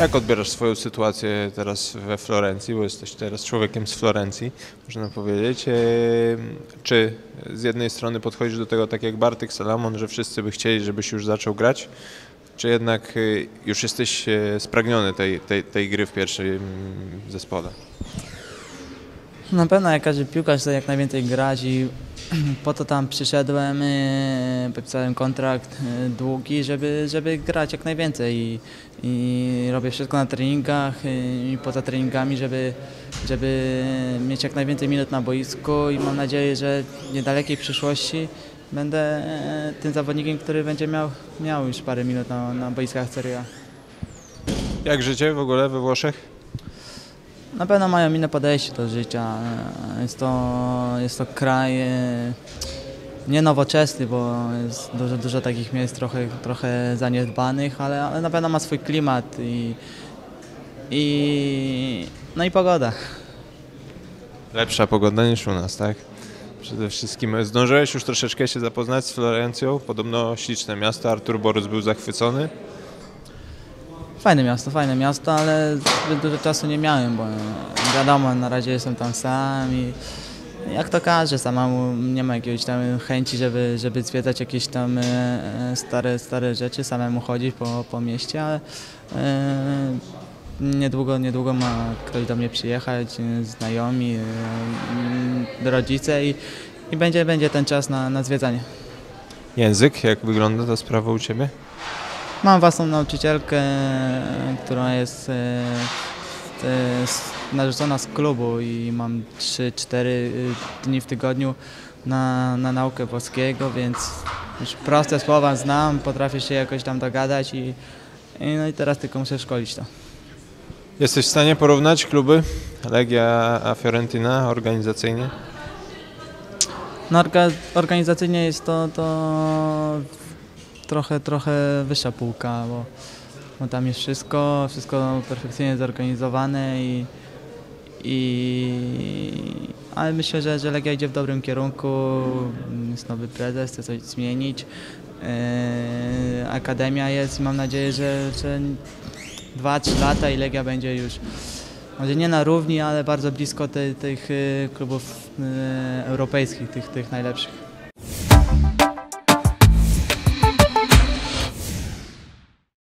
Jak odbierasz swoją sytuację teraz we Florencji, bo jesteś teraz człowiekiem z Florencji, można powiedzieć. E, Czy z jednej strony podchodzisz do tego tak jak Bartek Salamon, że wszyscy by chcieli, żebyś już zaczął grać, czy jednak e, już jesteś e, spragniony tej, tej, tej gry w pierwszym zespole? Na pewno jak każdy piłkarz chce jak najwięcej grać i po to tam przyszedłem, e, podpisałem kontrakt e, długi, żeby, żeby grać jak najwięcej i, i robię wszystko na treningach e, i poza treningami, żeby, żeby mieć jak najwięcej minut na boisku i mam nadzieję, że w niedalekiej przyszłości będę e, tym zawodnikiem, który będzie miał, miał już parę minut na, na boiskach Serie A. Jak życie w ogóle we Włoszech? Na pewno mają inne podejście do życia. Jest to, jest to kraj e, nie nowoczesny, bo jest dużo, dużo takich miejsc trochę, trochę zaniedbanych, ale, ale na pewno ma swój klimat i, i, no i pogoda. Lepsza pogoda niż u nas, tak? Przede wszystkim zdążyłeś już troszeczkę się zapoznać z Florencją. Podobno śliczne miasto. Artur Borys był zachwycony. Fajne miasto, fajne miasto, ale zbyt dużo czasu nie miałem, bo wiadomo, na razie jestem tam sam i jak to każdy, samemu nie ma jakiejś tam chęci, żeby, żeby zwiedzać jakieś tam e, e, stare, stare rzeczy, samemu chodzić po, po mieście, ale e, niedługo, niedługo ma ktoś do mnie przyjechać, znajomi, mm, rodzice i, i będzie, będzie ten czas na, na zwiedzanie. Język, jak wygląda ta sprawa u Ciebie? Mam własną nauczycielkę, która jest e, e, narzucona z klubu i mam 3-4 dni w tygodniu na, na naukę włoskiego, więc już proste słowa znam, potrafię się jakoś tam dogadać i, i, no i teraz tylko muszę szkolić to. Jesteś w stanie porównać kluby Legia a Fiorentina organizacyjnie? No, orga, organizacyjnie jest to, to trochę, trochę wyższa półka, bo, bo tam jest wszystko, wszystko perfekcyjnie zorganizowane i, i ale myślę, że, że Legia idzie w dobrym kierunku, jest nowy prezes, chce coś zmienić. Yy, Akademia jest i mam nadzieję, że, że 2-3 lata i Legia będzie już może nie na równi, ale bardzo blisko te, tych y, klubów y, europejskich, tych, tych najlepszych.